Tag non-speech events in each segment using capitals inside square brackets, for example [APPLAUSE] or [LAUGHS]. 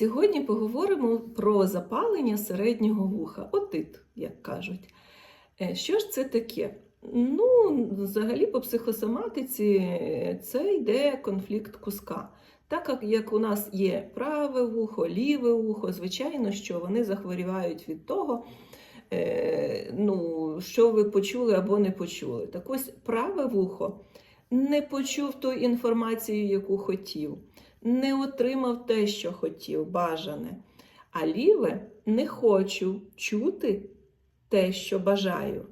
Сьогодні поговоримо про запалення середнього вуха, отит, як кажуть. Е, Що ж це таке? Ну, взагалі, по психосоматиці е, це йде конфлікт куска. Так як- у нас є праве вухо, ліве вухо, звичайно, що вони захворівають від того, е, ну, що ви почули або не почули. Так ось праве вухо не почув ту інформацію, яку хотів, не отримав те, що хотів, бажане. А ліве не хочу чути те, що бажаю.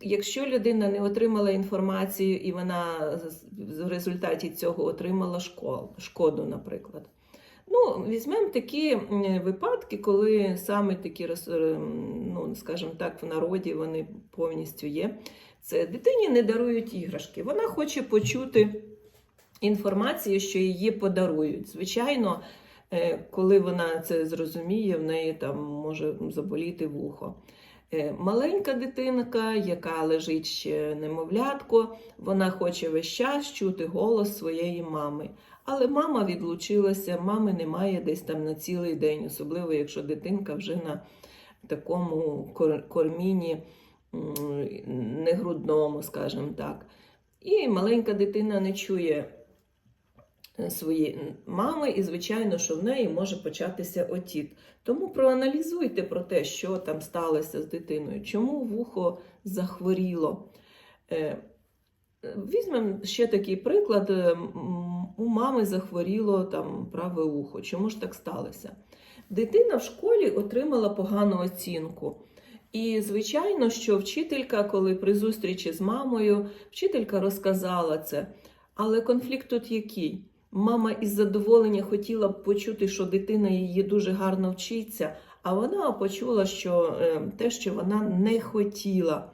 Якщо людина не отримала інформацію і вона в результаті цього отримала шкоду, наприклад. Ну, візьмемо такі випадки, коли саме такі, ну, скажімо так, в народі вони повністю є. Це дитині не дарують іграшки. Вона хоче почути інформацію, що її подарують. Звичайно, е, коли вона це зрозуміє, в неї там може заболіти вухо. Е, Маленька дитинка, яка лежить ще немовлятко, вона хоче весь час чути голос своєї мами. Але мама відлучилася, мами немає десь там на цілий день, особливо якщо дитинка вже на такому кор- корміні м, скажімо так. І маленька дитина не чує своєї мами, і, звичайно, що в неї може початися отіт. Тому проаналізуйте про те, що там сталося з дитиною, чому вухо захворіло. Е, Візьмемо ще такий приклад. Е, У мами захворіло там праве ухо. Чому ж так сталося? Дитина в школі отримала погану оцінку. І, звичайно, що вчителька, коли при зустрічі з мамою, вчителька розказала це. Але конфлікт тут який? Мама із задоволення хотіла б почути, що дитина її дуже гарно вчиться, а вона почула, що е, те, що вона не хотіла.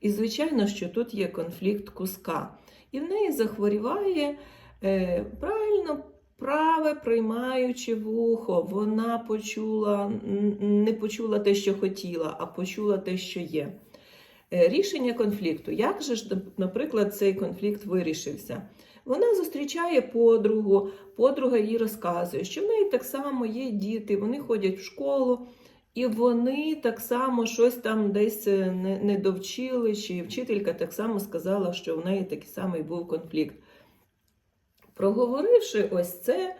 І, звичайно, що тут є конфлікт куска. І в неї захворіває е, правильно праве приймаюче вухо. Вона почула, не почула те, що хотіла, а почула те, що є. Е, Рішення конфлікту. Як же ж, наприклад, цей конфлікт вирішився? Вона зустрічає подругу, подруга їй розказує, що в неї так само є діти, вони ходять в школу, і вони так само щось там десь е, не, не довчили, чи вчителька так само сказала, що в неї такий самий був конфлікт. Проговоривши ось це,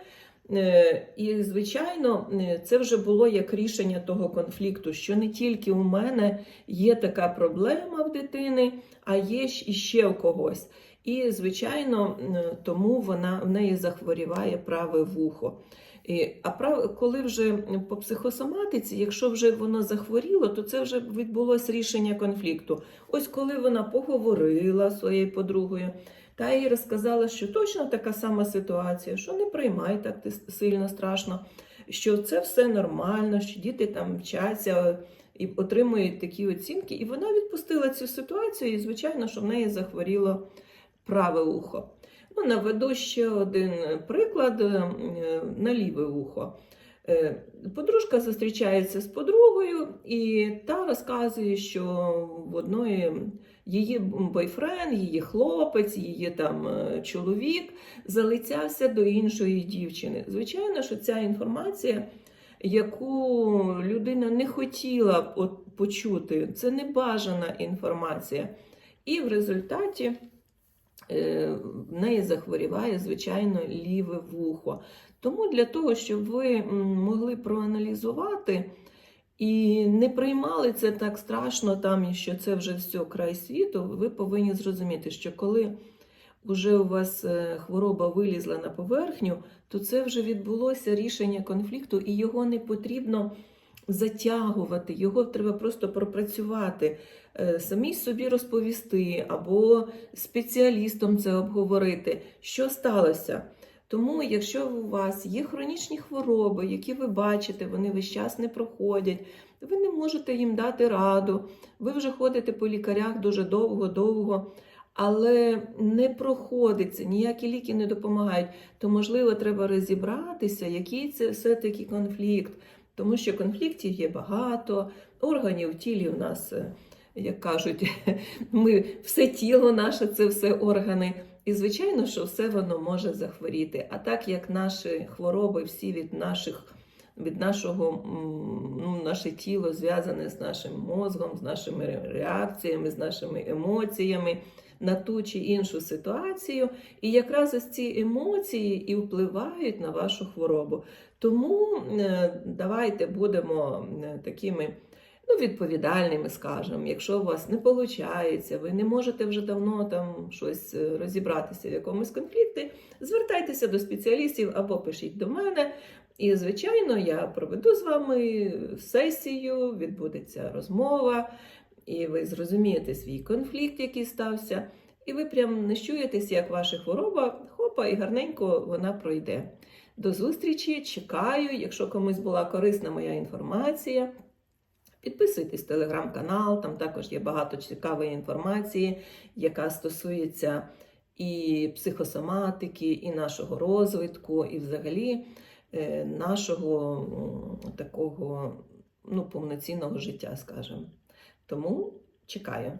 і, звичайно, е, це вже було як рішення того конфлікту, що не тільки у мене є така проблема в дитини, а є ж іще у когось. І, звичайно, е, тому вона в неї захворіває праве вухо. І, а прав, коли вже по психосоматиці, якщо вже воно захворіло, то це вже відбулося рішення конфлікту. Ось коли вона поговорила своєю подругою, та їй розказала, що точно така сама ситуація, що не приймай так сильно страшно, що це все нормально, що діти там вчаться і отримують такі оцінки. І вона відпустила цю ситуацію, і, звичайно, що в неї захворіло праве ухо. Ну, наведу ще один приклад е, на ліве ухо. Е, Подружка зустрічається з подругою, і та розказує, що в одної її бойфренд, її хлопець, її там е, чоловік залицявся до іншої дівчини. Звичайно, що ця інформація, яку людина не хотіла почути, це небажана інформація. І в результаті е, в неї захворіває, звичайно, ліве вухо. Тому для того, щоб ви могли проаналізувати і не приймали це так страшно, там, що це вже все край світу, ви повинні зрозуміти, що коли вже у вас е, хвороба вилізла на поверхню, то це вже відбулося рішення конфлікту, і його не потрібно затягувати, його треба просто пропрацювати, е, самій собі розповісти або спеціалістом це обговорити, що сталося. Тому, якщо у вас є хронічні хвороби, які ви бачите, вони весь час не проходять, ви не можете їм дати раду, ви вже ходите по лікарях дуже довго-довго, але не проходиться, ніякі ліки не допомагають, то, можливо, треба розібратися, який це все-таки конфлікт, тому що конфліктів є багато, органів в тілі у нас, е, як кажуть, [LAUGHS] ми, все тіло наше це все органи. І звичайно, що все воно може захворіти. А так як наші хвороби всі від наших. Від нашого ну, наше тіло зв'язане з нашим мозгом, з нашими реакціями, з нашими емоціями на ту чи іншу ситуацію. І якраз ось ці емоції і впливають на вашу хворобу. Тому е, давайте будемо е, такими ну, відповідальними, скажемо. Якщо у вас не виходить, ви не можете вже давно там щось е, розібратися в якомусь конфлікті, звертайтеся до спеціалістів або пишіть до мене. І, звичайно, я проведу з вами сесію, відбудеться розмова, і ви зрозумієте свій конфлікт, який стався, і ви прям не чуєтесь, як ваша хвороба, хопа, і гарненько вона пройде. До зустрічі, чекаю. Якщо комусь була корисна моя інформація, підписуйтесь в телеграм-канал, там також є багато цікавої інформації, яка стосується і психосоматики, і нашого розвитку, і взагалі е, нашого такого ну, повноцінного життя, скажімо. Тому чекаю.